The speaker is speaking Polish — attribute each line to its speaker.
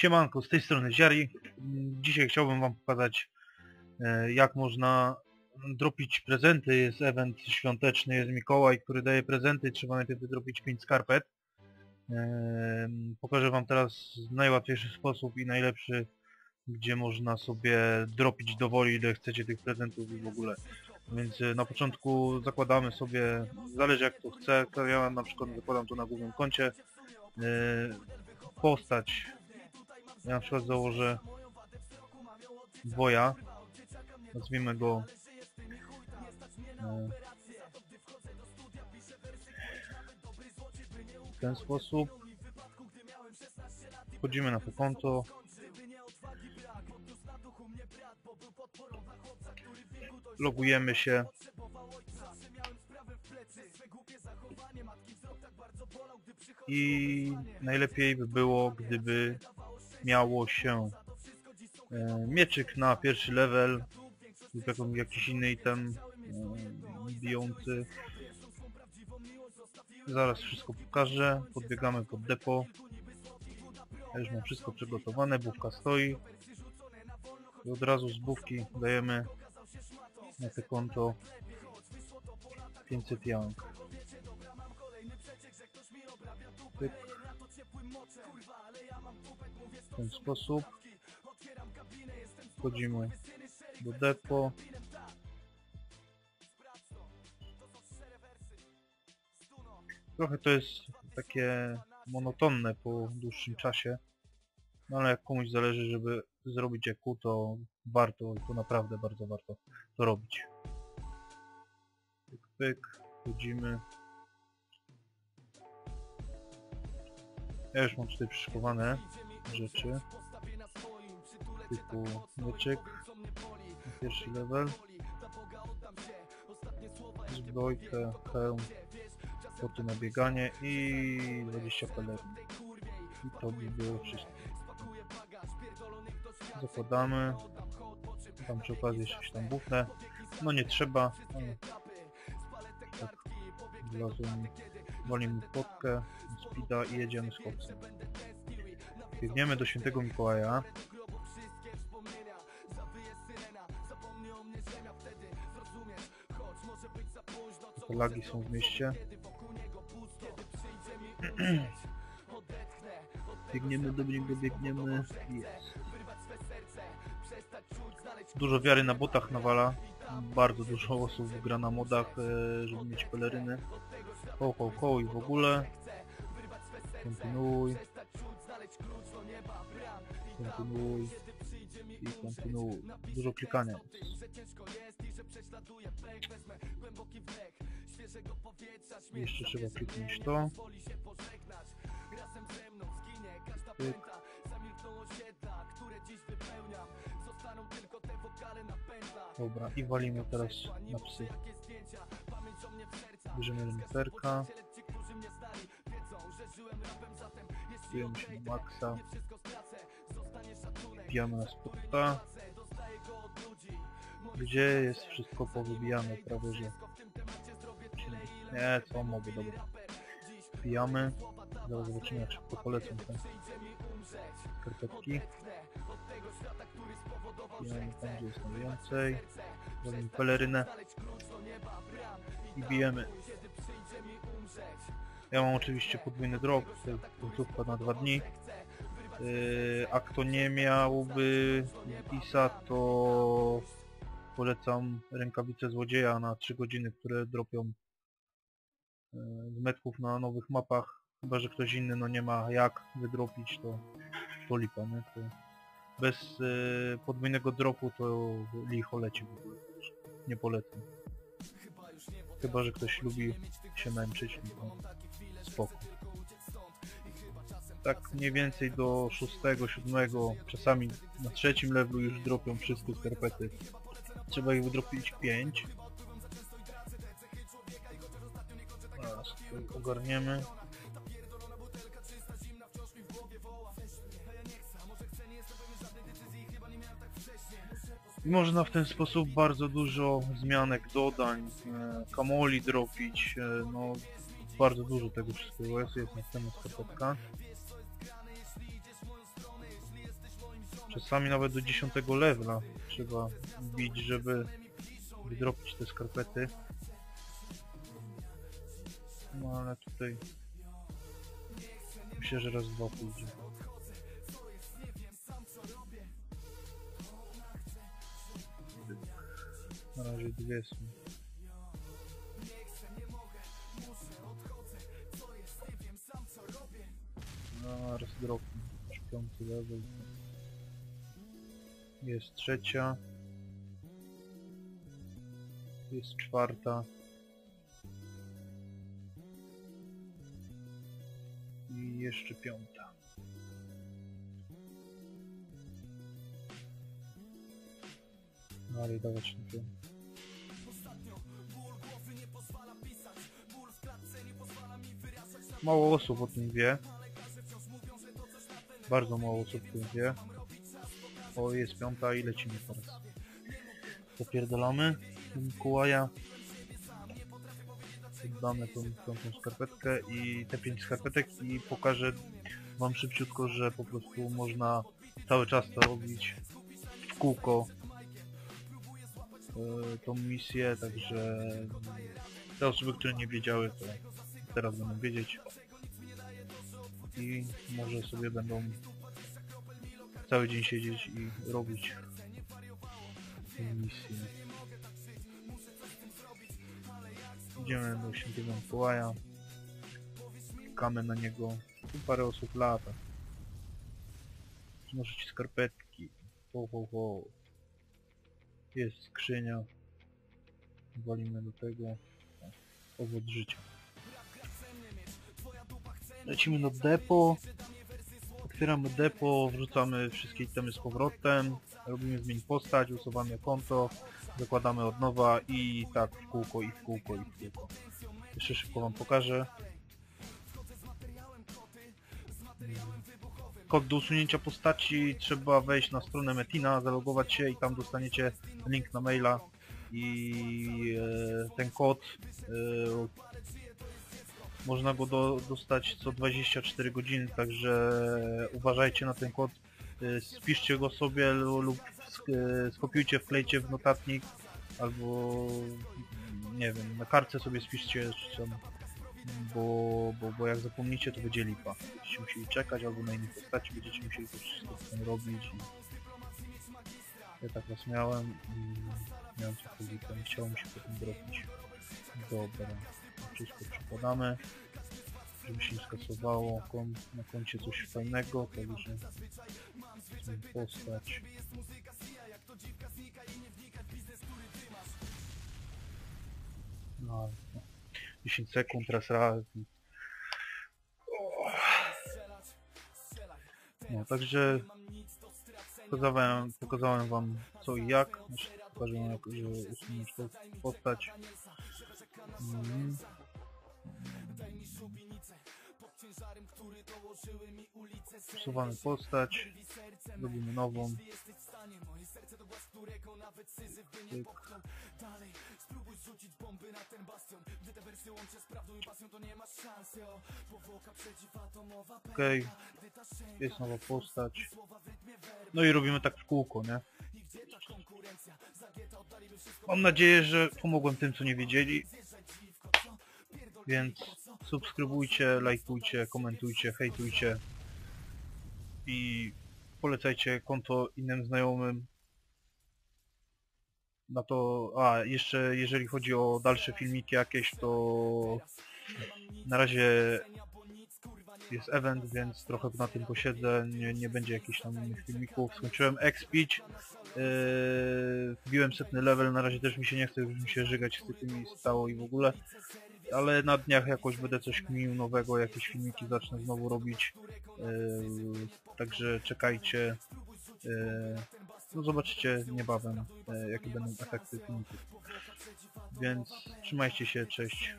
Speaker 1: Siemanko, z tej strony Ziari. Dzisiaj chciałbym wam pokazać e, jak można dropić prezenty. Jest event świąteczny, jest Mikołaj, który daje prezenty. Trzeba najpierw wydropić 5 skarpet. E, Pokażę wam teraz najłatwiejszy sposób i najlepszy, gdzie można sobie dropić do woli ile chcecie tych prezentów i w ogóle. Więc e, na początku zakładamy sobie, zależy jak to chcę, ja na przykład zakładam to na głównym koncie, postać ja na przykład założę woja. Nazwijmy go e, w ten sposób. Wchodzimy na to konto. Logujemy się. I najlepiej by było, gdyby miało się e, mieczyk na pierwszy level lub jakiś inny item e, bijący. Zaraz wszystko pokażę. Podbiegamy pod depo. Ja już mam wszystko przygotowane, bówka stoi. I od razu z bówki dajemy na te konto 500 young. Pyk ten sposób. Wchodzimy do depo. Trochę to jest takie monotonne po dłuższym czasie. No ale jak komuś zależy, żeby zrobić EQ, to warto, to naprawdę bardzo warto to robić. Pyk, pyk, wchodzimy. Ja już mam tutaj przyszykowane rzeczy. Typu na pierwszy level. Zbrojkę, hełm poty na bieganie i 20 pelerin i to by było wszystko. Zakładamy tam przy okazji jeszcze się tam bufnę no nie trzeba. Ale tak. Wlazłem walimy potkę speeda i jedziemy z koksem biegniemy do świętego Mikołaja. Lagi są w mieście. Biegniemy do niego, biegniemy. Dużo wiary na botach nawala. Bardzo dużo osób gra na modach, e, żeby mieć peleryny. Ho ho ho i w ogóle. Kontynuuj kontynuuj i kontynuuj dużo klikania jeszcze trzeba kliknąć to. Dobra, i walimy teraz na psy. Bierzemy się na maksa. Wbijamy na spotta. Gdzie jest wszystko powybijane prawie, że... Nie, co mogę, dobra. Wbijamy. Zaraz zobaczymy jak szybko polecą te skarpetki. Wbijamy tam gdzie jest najwięcej. Robimy pelerynę. I bijemy. Ja mam oczywiście podwójny drop, to jest na dwa dni. Yy, a kto nie miałby ISA, to polecam rękawice złodzieja na 3 godziny, które dropią yy, z metków na nowych mapach. Chyba, że ktoś inny no nie ma jak wydropić, to, to lipa, nie? To bez yy, podwójnego dropu to licho leci w ogóle. Nie polecam. Chyba, że ktoś lubi się męczyć, no to. Tak mniej więcej do 6, 7, czasami na trzecim levelu już dropią wszystkie skarpety. Trzeba ich wydropić 5. Teraz ogarniemy. I można w ten sposób bardzo dużo zmianek, dodań, e, kamoli dropić, e, no bardzo dużo tego wszystkiego jest, jest następna skarpetka. Czasami nawet do 10 levela trzeba bić, żeby wydropić te skarpety. No ale tutaj myślę, że raz dwa pójdzie. Na razie dwie są. No, raz. Już piąty level. Jest trzecia. Jest czwarta. I jeszcze piąta. Dalej dawać na to. Mało osób o tym wie. Bardzo mało osób o tym wie. O, jest piąta i lecimy teraz. Zapierdolamy do Mikołaja. Damy tą piątą skarpetkę i te pięć skarpetek i pokażę wam szybciutko, że po prostu można cały czas to robić w kółko e, tą misję, także te osoby, które nie wiedziały, to teraz będą wiedzieć i może sobie będą cały dzień siedzieć i robić misję. Idziemy do świętego Mikołaja. Czekamy na niego. Tu parę osób lata. Znosić skarpetki. Ho, ho, ho. Jest skrzynia. Walimy do tego. Owoc życia. Lecimy do depo. Otwieramy depo, wrzucamy wszystkie itemy z powrotem, robimy zmień postać, usuwamy konto, zakładamy od nowa i tak w kółko i w kółko i w kółko. Jeszcze szybko wam pokażę. Kod do usunięcia postaci trzeba wejść na stronę Metina, zalogować się i tam dostaniecie link na maila i e, ten kod e, można go do, dostać co 24 godziny, także uważajcie na ten kod. Y, Spiszcie go sobie lu- lub y, skopiujcie, wklejcie w notatnik albo nie wiem, na kartce sobie spiszcie bo, bo, bo jak zapomnicie to będzie lipa. Będziecie musieli czekać albo na innej postaci będziecie musieli to wszystko potem robić. I... Ja tak raz miałem i miałem trochę lipę, nie chciało mi się potem dropić. Dobra, wszystko przekładamy, żeby się skasowało na koncie coś fajnego, także postać. No, no. 10 sekund, raz raz. No, także pokazałem, pokazałem wam co i jak. Pokażę jak, że usunąć postać. Mhm. Usuwamy postać, robimy nową. Okej, jest nowa postać. No i robimy tak w kółko, nie? Mam nadzieję, że pomogłem tym, co nie wiedzieli. Więc subskrybujcie, lajkujcie, komentujcie, hejtujcie i polecajcie konto innym znajomym. Na to, a jeszcze jeżeli chodzi o dalsze filmiki jakieś, to na razie jest event, więc trochę na tym posiedzę, nie, nie będzie jakichś tam innych filmików. Skończyłem expić, yy, wbiłem setny level, na razie też mi się nie chce, już mi się żygać z tymi stało i w ogóle. Ale na dniach jakoś będę coś kminił nowego, jakieś filmiki zacznę znowu robić. Yy, także czekajcie. Yy, no zobaczycie niebawem, yy, jakie będą efekty filmików. Więc trzymajcie się, cześć.